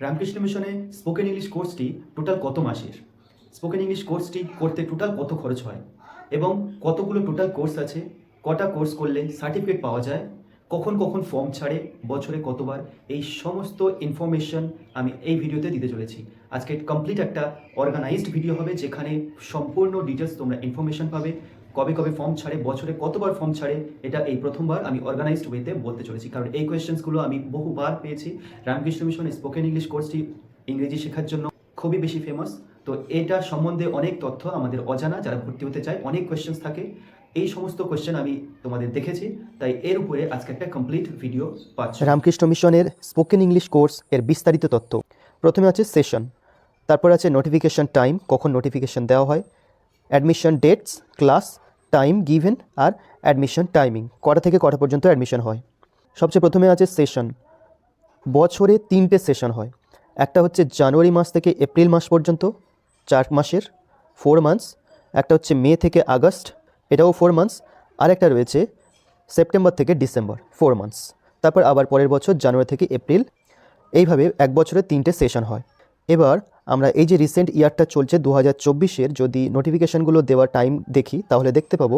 রামকৃষ্ণ মিশনে spoken English কোর্সটি total কত মাসের? স্পোকেন ইংলিশ কোর্সটি করতে টোটাল কত খরচ হয়? এবং কতগুলো টোটাল কোর্স আছে? কটা কোর্স করলে সার্টিফিকেট পাওয়া যায়? কখন কখন ফর্ম ছাড়ে? বছরে কতবার? এই সমস্ত ইনফরমেশন আমি এই ভিডিওতে দিতে চলেছি। আজকে কমপ্লিট একটা অর্গানাইজড ভিডিও হবে যেখানে সম্পূর্ণ ডিটেলস তোমরা ইনফরমেশন পাবে। কবে কবে ফর্ম ছাড়ে, বছরে কতবার ফর্ম ছাড়ে, এটা এই প্রথমবার আমি অর্গানাইজড ওয়েতে বলতে চলেছি। কারণ এই কোয়েশ্চেন্সগুলো আমি বহুবার পেয়েছি। রামকৃষ্ণ মিশন স্পোকেন ইংলিশ কোর্সটি ইংরেজি শেখার জন্য খুবই বেশি ফেমাস তো এটা সম্বন্ধে অনেক তথ্য আমাদের অজানা, যারা ভর্তি হতে চায়, অনেক কোয়েশ্চেন্স থাকে। এই সমস্ত কোয়েশ্চেন আমি তোমাদের দেখেছি। তাই এর উপরে আজকে একটা কমপ্লিট ভিডিও পাচ্ছ। রামকৃষ্ণ মিশনের স্পোকেন ইংলিশ কোর্স এর বিস্তারিত তথ্য। প্রথমে আছে সেশন তারপর আছে নোটিফিকেশন টাইম কখন নোটিফিকেশন দেওয়া হয়। Admission dates class time given আর অ্যাডমিশন টাইমিং কটা থেকে কটা পর্যন্ত অ্যাডমিশন হয়? সবচেয়ে প্রথমে আছে সেশন বছরে তিনটে সেশন হয়। একটা হচ্ছে জানুয়ারি মাস থেকে এপ্রিল মাস পর্যন্ত, চার মাসের ফোর মান্থস একটা হচ্ছে মে থেকে আগস্ট, এটাও ফোর মান্থস আর একটা রয়েছে সেপ্টেম্বর থেকে ডিসেম্বর ফোর মান্থস তারপর আবার পরের বছর জানুয়ারি থেকে এপ্রিল, এইভাবে এক বছরে তিনটে সেশন হয়। এবার আমরা এই যে রিসেন্ট ইয়ারটা চলছে দু হাজার চব্বিশের, যদি নোটিফিকেশানগুলো দেওয়ার টাইম দেখি, তাহলে দেখতে পাবো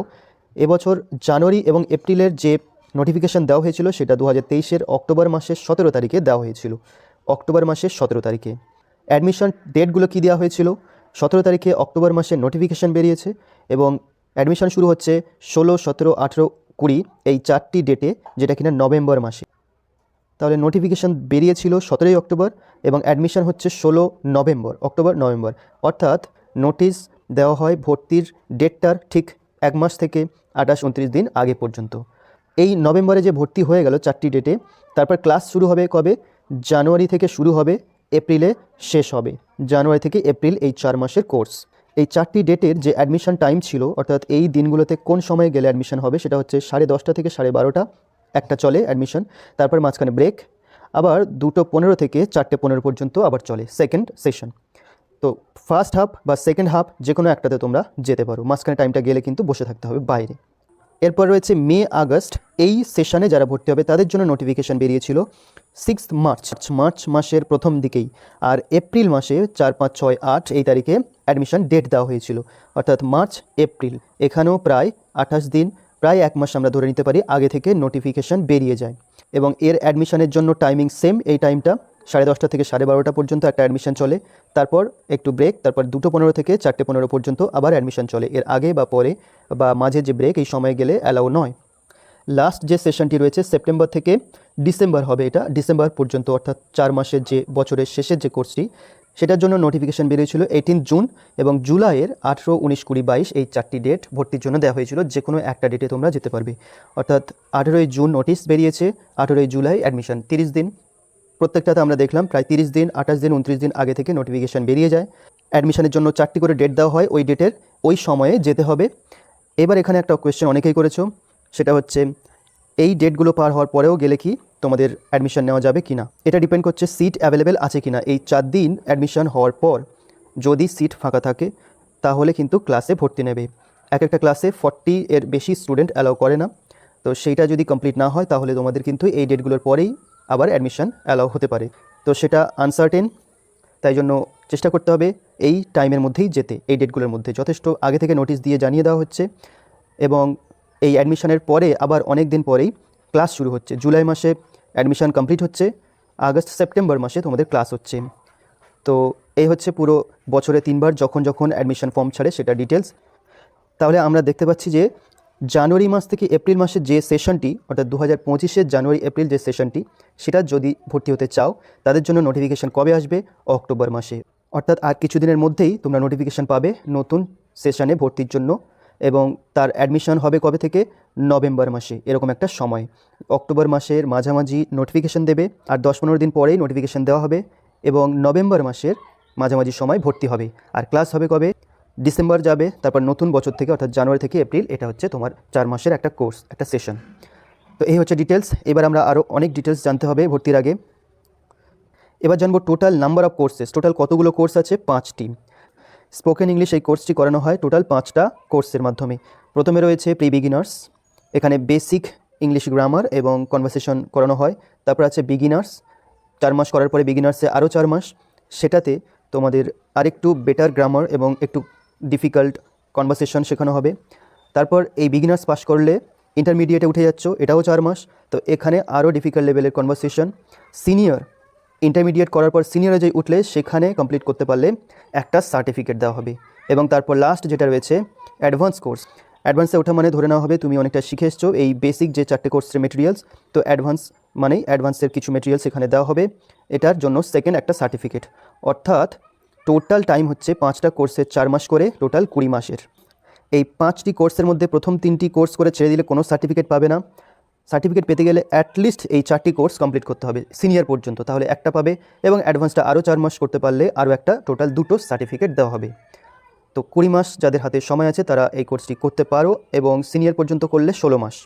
এবছর জানুয়ারি এবং এপ্রিলের যে নোটিফিকেশান দেওয়া হয়েছিল, সেটা দু হাজার তেইশের অক্টোবর মাসের সতেরো তারিখে দেওয়া হয়েছিল। অক্টোবর মাসের সতেরো তারিখে। অ্যাডমিশন ডেটগুলো কী দেওয়া হয়েছিল? সতেরো তারিখে অক্টোবর মাসে নোটিফিকেশান বেরিয়েছে এবং অ্যাডমিশন শুরু হচ্ছে ষোলো, সতেরো, আঠেরো, কুড়ি, এই চারটি ডেটে যেটা কিনা নভেম্বর মাসে। তাহলে নোটিফিকেশান বেরিয়েছিল সতেরোই অক্টোবর এবং অ্যাডমিশন হচ্ছে ষোলো নভেম্বর, অক্টোবর, নভেম্বর। অর্থাৎ নোটিশ দেওয়া হয় ভর্তির ডেটটার ঠিক এক মাস থেকে আঠাশ উনত্রিশ দিন আগে পর্যন্ত। এই নভেম্বরে যে ভর্তি হয়ে গেল চারটি ডেটে তারপর ক্লাস শুরু হবে কবে? জানুয়ারি থেকে শুরু হবে, এপ্রিলে শেষ হবে। জানুয়ারি থেকে এপ্রিল এই চার মাসের কোর্স এই চারটি ডেটের যে অ্যাডমিশন টাইম ছিল, অর্থাৎ এই দিনগুলোতে কোন সময়ে গেলে অ্যাডমিশন হবে, সেটা হচ্ছে সাড়ে দশটা থেকে সাড়ে বারোটা একটা চলে অ্যাডমিশন তারপর মাঝখানে ব্রেক আবার দুটো পনেরো থেকে চারটে পনেরো পর্যন্ত আবার চলে সেকেন্ড সেশন তো ফার্স্ট হাফ বা সেকেন্ড হাফ যে কোনো একটাতে তোমরা যেতে পারো, মাঝখানে টাইমটা গেলে কিন্তু বসে থাকতে হবে বাইরে। এরপর রয়েছে মে, আগস্ট, এই সেশনে যারা ভর্তি হবে তাদের জন্য নোটিফিকেশান বেরিয়েছিল সিক্স মার্চ মার্চ মাসের প্রথম দিকেই, আর এপ্রিল মাসে চার, পাঁচ, ছয়, আট এই তারিখে অ্যাডমিশন ডেট দেওয়া হয়েছিল, অর্থাৎ মার্চ এপ্রিল এখানেও প্রায় আঠাশ দিন প্রায় এক মাস আমরা ধরে নিতে পারি, আগে থেকে নোটিফিকেশান বেরিয়ে যায়। এবং এর অ্যাডমিশনের জন্য টাইমিং সেম এই টাইমটা সাড়ে দশটা থেকে সাড়ে বারোটা পর্যন্ত একটা অ্যাডমিশন চলে। তারপর একটু ব্রেক তারপর দুটো পনেরো থেকে চারটে পনেরো পর্যন্ত আবার অ্যাডমিশন চলে। এর আগে বা পরে বা মাঝে যে ব্রেক এই সময় গেলে অ্যালাউ নয়। লাস্ট যে সেশনটি রয়েছে সেপ্টেম্বর থেকে ডিসেম্বর হবে এটা। ডিসেম্বর পর্যন্ত, অর্থাৎ চার মাসের যে বছরের শেষের যে কোর্সটি সেটার জন্য নোটিফিকেশান বেরিয়েছিল এইটিন জুন এবং জুলাইয়ের আঠেরো, উনিশ, কুড়ি, বাইশ এই চারটি ডেট ভর্তির জন্য দেওয়া হয়েছিল। যে কোনো একটা ডেটে তোমরা যেতে পারবে। অর্থাৎ আঠেরোই জুন নোটিশ বেরিয়েছে, আঠেরোই জুলাই অ্যাডমিশন তিরিশ দিন। প্রত্যেকটাতে আমরা দেখলাম প্রায় তিরিশ দিন, আঠাশ দিন, উনত্রিশ দিন আগে থেকে নোটিফিকেশান বেরিয়ে যায়। অ্যাডমিশনের জন্য চারটি করে ডেট দেওয়া হয় ওই ডেটের ওই সময়ে যেতে হবে। এবার এখানে একটা কোয়েশ্চেন অনেকেই করেছ। সেটা হচ্ছে, এই ডেটগুলো পার হওয়ার পরেও গেলে কি তোমাদের অ্যাডমিশন নেওয়া যাবে কি না এটা ডিপেন্ড করছে সিট অ্যাভেলেবেল আছে কি না এই চার দিন অ্যাডমিশন হওয়ার পর যদি সিট ফাঁকা থাকে, তাহলে কিন্তু ক্লাসে ভর্তি নেবে। এক একটা ক্লাসে ফর্টি এর বেশি স্টুডেন্ট অ্যালাউ করে না। তো সেইটা যদি কমপ্লিট না হয়, তাহলে তোমাদের কিন্তু এই ডেটগুলোর পরেই আবার অ্যাডমিশন অ্যালাউ হতে পারে। তো সেটা আনসার্টেন তাই জন্য চেষ্টা করতে হবে এই টাইমের মধ্যেই যেতে, এই ডেটগুলোর মধ্যে। যথেষ্ট আগে থেকে নোটিশ দিয়ে জানিয়ে দেওয়া হচ্ছে এবং এই অ্যাডমিশনের পরে আবার অনেক দিন পরেই ক্লাস শুরু হচ্ছে। জুলাই মাসে অ্যাডমিশন কমপ্লিট হচ্ছে আগস্ট সেপ্টেম্বর মাসে তোমাদের ক্লাস হচ্ছে। তো এই হচ্ছে পুরো বছরে তিনবার যখন যখন অ্যাডমিশন ফর্ম ছাড়ে সেটা ডিটেলস তাহলে আমরা দেখতে পাচ্ছি যে জানুয়ারি মাস থেকে এপ্রিল মাসের যে সেশনটি অর্থাৎ দু হাজার পঁচিশের জানুয়ারি, এপ্রিল যে সেশনটি সেটা যদি ভর্তি হতে চাও, তাদের জন্য নোটিফিকেশান কবে আসবে? অক্টোবর মাসে। অর্থাৎ আর কিছুদিনের মধ্যেই তোমরা নোটিফিকেশান পাবে নতুন সেশনে ভর্তির জন্য। এবং তার অ্যাডমিশন হবে কবে থেকে? নভেম্বর মাসে, এরকম একটা সময়। অক্টোবর মাসের মাঝামাঝি নোটিফিকেশান দেবে, আর দশ পনেরো দিন পরেই নোটিফিকেশান দেওয়া হবে এবং নভেম্বর মাসের মাঝামাঝি সময় ভর্তি হবে। আর ক্লাস হবে কবে? ডিসেম্বর যাবে, তারপর নতুন বছর থেকে, অর্থাৎ জানুয়ারি থেকে এপ্রিল, এটা হচ্ছে তোমার চার মাসের একটা কোর্স একটা সেশন তো এই হচ্ছে ডিটেলস এবার আমরা আরও অনেক ডিটেলস জানতে হবে ভর্তির আগে। এবার জানব total number of courses total কতগুলো কোর্স আছে? পাঁচটি। স্পোকেন ইংলিশ এই কোর্সটি করানো হয় টোটাল পাঁচটা কোর্সের মাধ্যমে। প্রথমে রয়েছে প্রি বিগিনার্স এখানে বেসিক ইংলিশ গ্রামার এবং কনভারসেশন করানো হয়। তারপর আছে বিগিনার্স চার মাস করার পরে বিগিনার্সে আরও চার মাস। সেটাতে তোমাদের আরেকটু বেটার গ্রামার এবং একটু ডিফিকাল্ট কনভারসেশন শেখানো হবে। তারপর এই বিগিনার্স পাস করলে ইন্টারমিডিয়েটে উঠে যাচ্ছ, এটাও চার মাস। তো এখানে আরও ডিফিকাল্ট লেভেলের কনভারসেশন সিনিয়র ইন্টারমিডিয়েট করার পর সিনিয়রে যে উঠলে, সেখানে কমপ্লিট করতে পারলে একটা সার্টিফিকেট দেওয়া হবে। এবং তারপর লাস্ট যেটা রয়েছে অ্যাডভান্স কোর্স অ্যাডভান্সে ওঠা মানে ধরে নেওয়া হবে, তুমি অনেকটা শিখে এসছো এই বেসিক যে চারটে কোর্সের মেটেরিয়ালস তো অ্যাডভান্স মানেই অ্যাডভান্সের কিছু মেটেরিয়ালস এখানে দেওয়া হবে। এটার জন্য সেকেন্ড একটা সার্টিফিকেট অর্থাৎ টোটাল টাইম হচ্ছে পাঁচটা কোর্সের চার মাস করে টোটাল কুড়ি মাসের। এই পাঁচটি কোর্সের মধ্যে প্রথম তিনটি কোর্স করে ছেড়ে দিলে কোনো সার্টিফিকেট পাবে না। সার্টিফিকেট পেতে গেলে অ্যাটলিস্ট এই চারটি কোর্স কমপ্লিট করতে হবে সিনিয়র পর্যন্ত। তাহলে একটা পাবে এবং অ্যাডভান্সটা আরও চার মাস করতে পারলে আরও একটা টোটাল দুটো সার্টিফিকেট দেওয়া হবে। তো কুড়ি মাস যাদের হাতে সময় আছে তারা এই কোর্সটি করতে পারো এবং সিনিয়র পর্যন্ত করলে ষোলো মাস।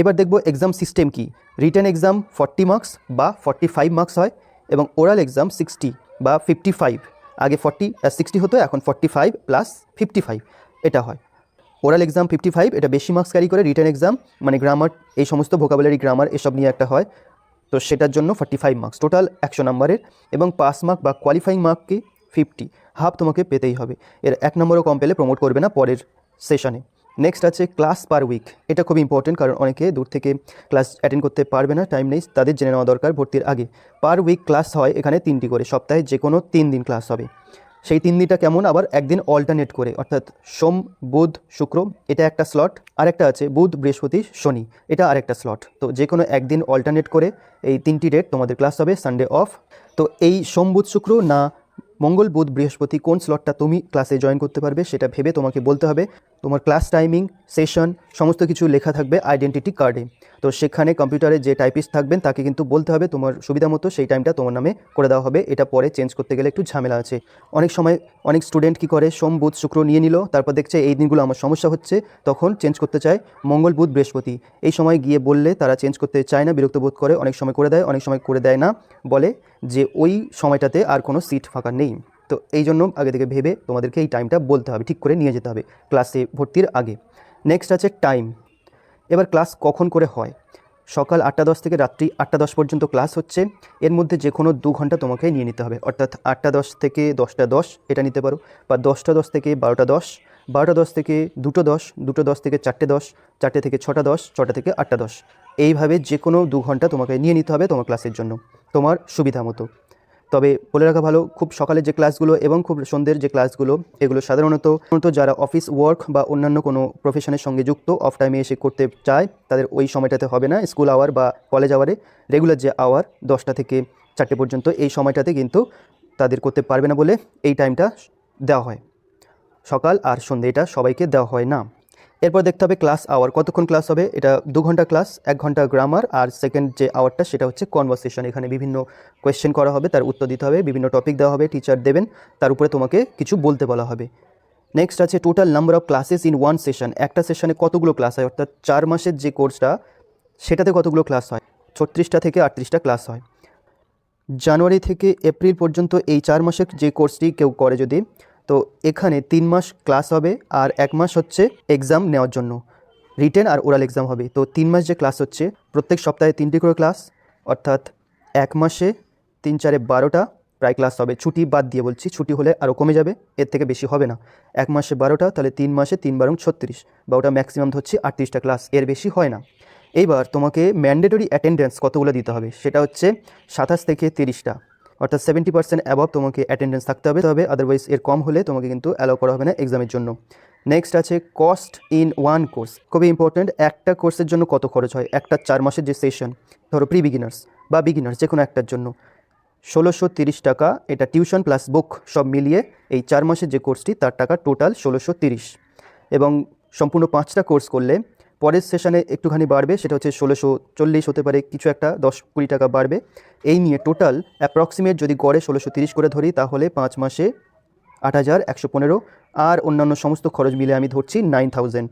এবার দেখব এক্সাম সিস্টেম কি। রিটার্ন এক্সাম ফর্টি মার্কস বা ফর্টি ফাইভ মার্কস হয় এবং ওরাল এক্সাম সিক্সটি বা ফিফটি ফাইভ আগে ফর্টি সিক্সটি হতো, এখন forty five plus fifty five এটা হয়। ওরাল এক্সাম ফিফটি ফাইভ এটা বেশি মার্কস ক্যারি করে রিটার্ন এক্সাম মানে গ্রামার এই সমস্ত ভোকাবুলারি গ্রামার এসব নিয়ে একটা হয়। তো সেটার জন্য ফর্টি ফাইভ মার্কস টোটাল একশো নাম্বারের, এবং পাস মার্ক বা কোয়ালিফাইং মার্ক কি ফিফটি হাফ তোমাকে পেতেই হবে। এর এক নম্বরও কম পেলে প্রমোট করবে না পরের সেশনে নেক্সট আছে ক্লাস পার উইক এটা খুব ইম্পর্টেন্ট কারণ অনেকে দূর থেকে ক্লাস অ্যাটেন্ড করতে পারবে না টাইম নেই, তাদের জেনে নেওয়া দরকার ভর্তির আগে। পার উইক ক্লাস হয় এখানে তিনটি করে, সপ্তাহে যে কোনো তিন দিন ক্লাস হবে। সেই তিন দিনটা কেমন? আবার একদিন অল্টারনেট করে, অর্থাৎ সোম, বুধ, শুক্র, এটা একটা স্লট আরেকটা আছে বুধ, বৃহস্পতি, শনি, এটা আরেকটা স্লট তো যে কোনো একদিন অল্টারনেট করে এই তিনটি ডেট তোমাদের ক্লাস হবে সানডে অফ তো এই সোম, বুধ, শুক্র না, মঙ্গল, বুধ, বৃহস্পতি কোন স্লটটা তুমি ক্লাসে জয়েন করতে পারবে সেটা ভেবে তোমাকে বলতে হবে। তোমার ক্লাস টাইমিং, সেশন, সমস্ত কিছু লেখা থাকবে আইডেন্টিটি কার্ডে তো সেখানে কম্পিউটারে যে টাইপিস্ট থাকবেন, তাকে কিন্তু বলতে হবে তোমার সুবিধা মতো সেই টাইমটা তোমার নামে করে দেওয়া হবে। এটা পরে চেঞ্জ করতে গেলে একটু ঝামেলা আছে। অনেক সময় অনেক স্টুডেন্ট কি করে, সোম, বুধ, শুক্র নিয়ে নিল, তারপর দেখছে এই দিনগুলো আমার সমস্যা হচ্ছে, তখন চেঞ্জ করতে চায় মঙ্গল, বুধ, বৃহস্পতি। এই সময় গিয়ে বললে তারা চেঞ্জ করতে চায় না, বিরক্ত বোধ করে, অনেক সময় করে দেয়, অনেক সময় করে দেয় না। বলে যে ওই সময়টাতে আর কোনো সিট ফাঁকা নেই। তো এই জন্য আগে থেকে ভেবে তোমাদেরকে এই টাইমটা বলতে হবে, ঠিক করে নিয়ে যেতে হবে ক্লাসে ভর্তির আগে। নেক্সট আছে টাইম এবার ক্লাস কখন করে হয়? সকাল আটটা দশ থেকে রাত্রি আটটা দশ পর্যন্ত ক্লাস হচ্ছে। এর মধ্যে যে কোনো দু ঘণ্টা তোমাকে নিয়ে নিতে হবে। অর্থাৎ আটটা দশ থেকে দশটা দশ, এটা নিতে পারো। বা দশটা দশ থেকে বারোটা দশ বারোটা দশ থেকে দুটো দশ দুটো দশ থেকে চারটে দশ, চারটে থেকে ছটা দশ, ছটা থেকে আটটা দশ। এইভাবে যে কোনো দু ঘণ্টা তোমাকে নিয়ে নিতে হবে তোমার ক্লাসের জন্য, তোমার সুবিধা মতো। তবে বলে রাখা ভালো, খুব সকালের যে ক্লাসগুলো এবং খুব সন্ধ্যের যে ক্লাসগুলো, এগুলো সাধারণত যারা অফিস ওয়ার্ক বা অন্যান্য কোনো প্রফেশনের সঙ্গে যুক্ত অফ টাইমে এসে করতে চায়, তাদের ওই সময়টাতে হবে না। স্কুল আওয়ার বা কলেজ আওয়ারে রেগুলার যে আওয়ার দশটা থেকে চারটে পর্যন্ত, এই সময়টাতে কিন্তু তাদের করতে পারবে না বলে এই টাইমটা দেওয়া হয়। সকাল আর সন্ধ্যে এটা সবাইকে দেওয়া হয় না। এরপর দেখতে হবে ক্লাস আওয়ার কতক্ষণ ক্লাস হবে? এটা দু ঘণ্টা ক্লাস এক ঘণ্টা গ্রামার আর সেকেন্ড যে আওয়ারটা সেটা হচ্ছে কনভারসেশন এখানে বিভিন্ন কোয়েশ্চেন করা হবে, তার উত্তর দিতে হবে, বিভিন্ন টপিক দেওয়া হবে টিচার দেবেন, তার উপরে তোমাকে কিছু বলতে বলা হবে। নেক্সট আছে total number of classes in one session একটা সেশনে কতগুলো ক্লাস হয়? অর্থাৎ চার মাসের যে কোর্সটা সেটাতে কতগুলো ক্লাস হয়? ছত্রিশটা থেকে আটত্রিশটা ক্লাস হয়। জানুয়ারি থেকে এপ্রিল পর্যন্ত এই চার মাসের যে কোর্সটি কেউ করে যদি তো এখানে তিন মাস ক্লাস হবে আর এক মাস হচ্ছে এক্সাম নেওয়ার জন্য। রিটেন আর ওরাল এক্সাম হবে। তো তিন মাস যে ক্লাস হচ্ছে, প্রত্যেক সপ্তাহে তিনটি করে ক্লাস অর্থাৎ এক মাসে তিন চারে বারোটা প্রায় ক্লাস হবে। ছুটি বাদ দিয়ে বলছি, ছুটি হলে আরও কমে যাবে, এর থেকে বেশি হবে না। এক মাসে বারোটা, তাহলে তিন মাসে তিন বারং ছত্রিশ, বা ওটা ম্যাক্সিমাম হচ্ছে আটত্রিশটা ক্লাস এর বেশি হয় না। এইবার তোমাকে ম্যান্ডেটরি অ্যাটেন্ডেন্স কতগুলো দিতে হবে? সেটা হচ্ছে সাতাশ থেকে তিরিশটা। অর্থাৎ সেভেন্টি পার্সেন্ট অ্যাবভ তোমাকে অ্যাটেন্ডেন্স থাকতে হবে। তবে আদারওয়াইজ এর কম হলে তোমাকে কিন্তু অ্যালাউ করা হবে না এক্সামের জন্য। নেক্সট আছে কস্ট ইন ওয়ান কোর্স খুবই ইম্পর্ট্যান্ট একটা কোর্সের জন্য কত খরচ হয়? একটা চার মাসের যে সেশন ধরো প্রি বিগিনার্স বা বিগিনার্স যে কোনো একটার জন্য। ষোলোশো তিরিশ টাকা, এটা টিউশন প্লাস বুক সব মিলিয়ে এই চার মাসের যে কোর্সটি তার টাকা টোটাল ষোলোশো তিরিশ। এবং সম্পূর্ণ পাঁচটা কোর্স করলে পরের সেশনে একটুখানি বাড়বে, সেটা হচ্ছে ষোলোশো চল্লিশ হতে পারে, কিছু একটা দশ কুড়ি টাকা বাড়বে। এই নিয়ে টোটাল অ্যাপ্রক্সিমেট যদি গড়ে ষোলোশো তিরিশ করে ধরি, তাহলে পাঁচ মাসে আট হাজার একশো পনেরো, আর অন্যান্য সমস্ত খরচ মিলে আমি ধরছি নাইন থাউজেন্ড।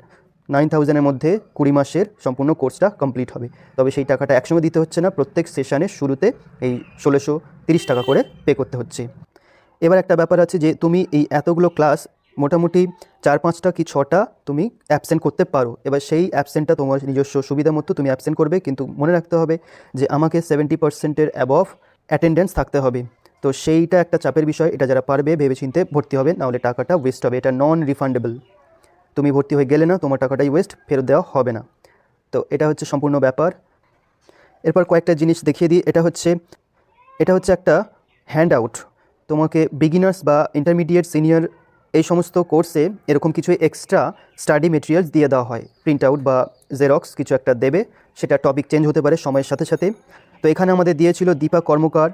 নাইন থাউজেন্ডের মধ্যে কুড়ি মাসের সম্পূর্ণ কোর্সটা কমপ্লিট হবে। তবে সেই টাকাটা একসঙ্গে দিতে হচ্ছে না, প্রত্যেক সেশনের শুরুতে এই ষোলোশো তিরিশ টাকা করে পে করতে হচ্ছে। এবার একটা ব্যাপার আছে যে, তুমি এই এতগুলো ক্লাস মোটামুটি চার পাঁচটা কি ছটা তুমি অ্যাবসেন্ট করতে পারো। এবার সেই অ্যাবসেন্টটা তোমার নিজস্ব সুবিধা মতো তুমি অ্যাবসেন্ট করবে, কিন্তু মনে রাখতে হবে যে আমাকে সেভেন্টি পার্সেন্টের অ্যাবভ অ্যাটেন্ডেন্স থাকতে হবে। তো সেইটা একটা চাপের বিষয়, এটা যারা পারবে ভেবেচিন্তে ভর্তি হবে, নাহলে টাকাটা ওয়েস্ট হবে, এটা নন রিফান্ডেবল তুমি ভর্তি হয়ে গেলে না, তোমার টাকাটাই ওয়েস্ট ফেরত দেওয়া হবে না। তো এটা হচ্ছে সম্পূর্ণ ব্যাপার। এরপর কয়েকটা জিনিস দেখিয়ে দিই, এটা হচ্ছে এটা হচ্ছে একটা হ্যান্ড আউট তোমাকে বিগিনার্স বা ইন্টারমিডিয়েট সিনিয়র এই সমস্ত কোর্সে এরকম কিছু এক্সট্রা স্টাডি মেটেরিয়ালস দিয়ে দেওয়া হয়। প্রিন্ট আউট বা জেরক্স কিছু একটা দেবে, সেটা টপিক চেঞ্জ হতে পারে সময়ের সাথে সাথে। তো এখানে আমাদের দিয়েছিল দীপা কর্মকার,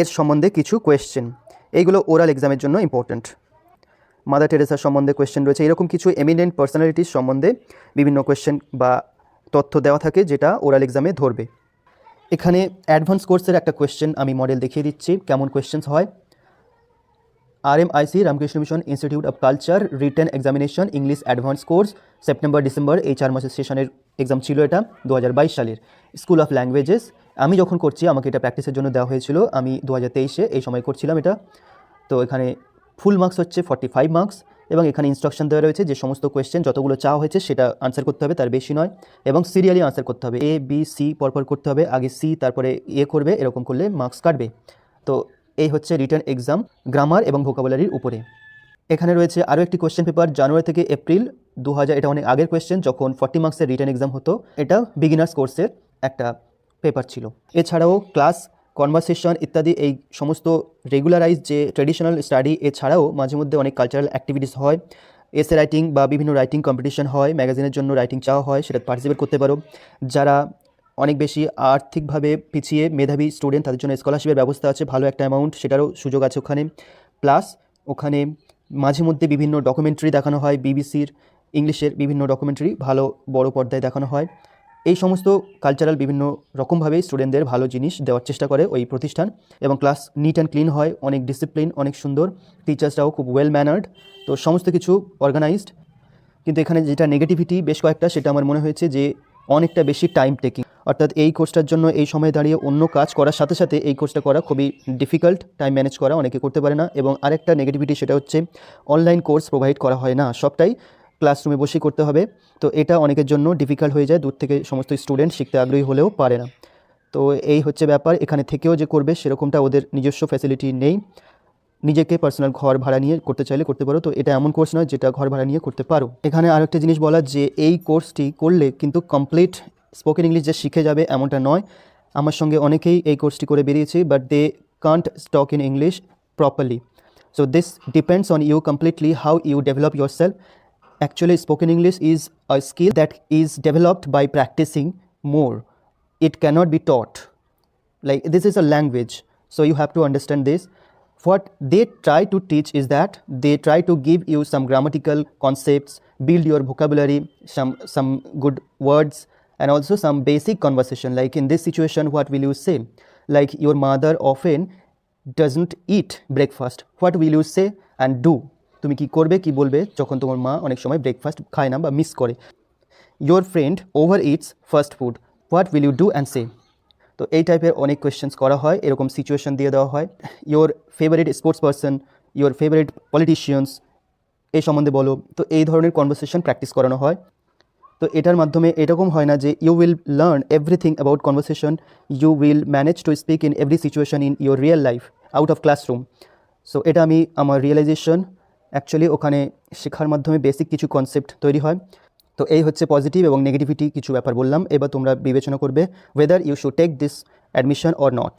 এর সম্বন্ধে কিছু কোয়েশ্চেন এইগুলো ওরাল এক্সামের জন্য ইম্পর্ট্যান্ট মাদার টেরেসার সম্বন্ধে কোয়েশ্চেন রয়েছে। এরকম কিছু এমিনেন্ট পার্সোনালিটির সম্বন্ধে বিভিন্ন কোয়েশ্চেন বা তথ্য দেওয়া থাকে, যেটা ওরাল এক্সামে ধরবে। এখানে অ্যাডভান্স কোর্সের একটা কোয়েশ্চেন আমি মডেল দেখিয়ে দিচ্ছি, কেমন কোয়েশ্চেন্স হয়। R M I C Ramakrishna mission institute of culture written examination English advance course September December এই চার মাসের সেশনের এক্সাম ছিল এটা দু হাজার বাইশ সালের। স্কুল অফ ল্যাঙ্গুয়েজেস আমি যখন করছি, আমাকে এটা প্র্যাকটিসের জন্য দেওয়া হয়েছিল, আমি দু হাজার তেইশে এই সময় করছিলাম এটা। তো এখানে ফুল মার্কস হচ্ছে ফর্টি ফাইভ মার্কস এবং এখানে ইনস্ট্রাকশন দেওয়া রয়েছে যে সমস্ত কোয়েশ্চেন যতগুলো চাওয়া হয়েছে, সেটা আনসার করতে হবে, তার বেশি নয়। এবং সিরিয়ালি আনসার করতে হবে এ বি সি পরপর করতে হবে, আগে সি তারপরে এ করবে, এরকম করলে মার্কস কাটবে। তো এই হচ্ছে রিটার্ন এক্সাম গ্রামার এবং ভোকাবুলারির উপরে। এখানে রয়েছে আরও একটি কোয়েশ্চেন পেপার, জানুয়ারি থেকে এপ্রিল দু হাজার এটা অনেক আগের কোয়েশ্চেন যখন ফর্টি মার্কসের রিটার্ন এক্সাম হতো, এটা বিগিনার্স কোর্সের একটা পেপার ছিল। এছাড়াও ক্লাস, কনভারসেশন ইত্যাদি, এই সমস্ত রেগুলারাইজ যে ট্রেডিশনাল স্টাডি, এছাড়াও মাঝে মধ্যে অনেক কালচারাল অ্যাক্টিভিটিস হয়। এসে রাইটিং বা বিভিন্ন রাইটিং কম্পিটিশন হয়, ম্যাগাজিনের জন্য রাইটিং চাওয়া হয়, সেটা পার্টিসিপেট করতে পারো। যারা অনেক বেশি আর্থিকভাবে পিছিয়ে মেধাবী স্টুডেন্ট তাদের জন্য স্কলারশিপের ব্যবস্থা আছে, ভালো একটা অ্যামাউন্ট সেটারও সুযোগ আছে ওখানে। প্লাস ওখানে মাঝে মধ্যে বিভিন্ন ডকুমেন্টারি দেখানো হয় বিবিসির ইংলিশের বিভিন্ন ডকুমেন্টারি ভালো বড় পর্দায় দেখানো হয়। এই সমস্ত কালচারাল বিভিন্ন রকমভাবেই স্টুডেন্টদের ভালো জিনিস দেওয়ার চেষ্টা করে ওই প্রতিষ্ঠান। এবং ক্লাস নিট অ্যান্ড ক্লিন হয়, অনেক ডিসিপ্লিন অনেক সুন্দর। টিচার্সরাও খুব ওয়েল ম্যানার্ড তো সমস্ত কিছু অর্গানাইজড কিন্তু এখানে যেটা নেগেটিভিটি বেশ কয়েকটা, সেটা আমার মনে হয়েছে যে অনেকটা বেশি টাইম টেকিং অর্থাৎ এই কোর্সটার জন্য এই সময় দাঁড়িয়ে অন্য কাজ করার সাথে সাথে এই কোর্সটা করা খুবই ডিফিকাল্ট টাইম ম্যানেজ করা অনেকে করতে পারে না এবং আরেকটা নেগেটিভিটি সেটা হচ্ছে অনলাইন কোর্স প্রোভাইড করা হয় না, সবটাই ক্লাসরুমে বসেই করতে হবে। তো এটা অনেকের জন্য ডিফিকাল্ট হয়ে যায়, দূর থেকে সমস্ত স্টুডেন্ট শিখতে আগ্রহী হলেও পারে না। তো এই হচ্ছে ব্যাপার, এখানে থেকেও যে করবে সেরকমটা ওদের নিজস্ব ফ্যাসিলিটি নেই। নিজেকে পার্সোনাল ঘর ভাড়া নিয়ে করতে চাইলে করতে পারো, তো এটা এমন কোর্স নয় যেটা ঘর ভাড়া নিয়ে করতে পারো। এখানে আরেকটা জিনিস বলার যে এই কোর্সটি করলে কিন্তু কমপ্লিট স্পোকেন ইংলিশ যে শিখে যাবে এমনটা নয় আমার সঙ্গে অনেকেই এই কোর্সটি করে বেরিয়েছে but they can't stock in English properly so this depends on you completely how you develop yourself Actually, spoken English is a skill that is developed by practicing more. It cannot be taught. Like, this is a language, so you have to understand this. What they try to teach is that they try to give you some grammatical concepts, build your vocabulary, some, some good words, and also some basic conversation. Like, in this situation, what will you say? Like, your mother often doesn't eat breakfast. What will you say and do? তুমি কি করবে কি বলবে যখন তোমার মা অনেক সময় ব্রেকফাস্ট খায় না বা মিস করে your friend over it's fast food what will you do and say তো এই টাইপের অনেক কোয়েশ্চেন্স করা হয় এরকম সিচুয়েশন দিয়ে দেওয়া হয় your favourite sports person your favourite politicians এই সম্বন্ধে বলো তো এই ধরনের কনভারসেশন প্র্যাকটিস করানো হয় তো এটার মাধ্যমে এরকম হয় না যে you will learn everything about conversation you will manage to speak in every situation in your real life out of classroom so এটা আমি আমার রিয়েলাইজেশন অ্যাকচুয়ালি ওখানে শেখার মাধ্যমে বেসিক কিছু কনসেপ্ট তৈরি হয়। তো এই হচ্ছে পজিটিভ এবং নেগেটিভিটি কিছু ব্যাপার বললাম, এবার তোমরা বিবেচনা করবে whether you should take this admission or not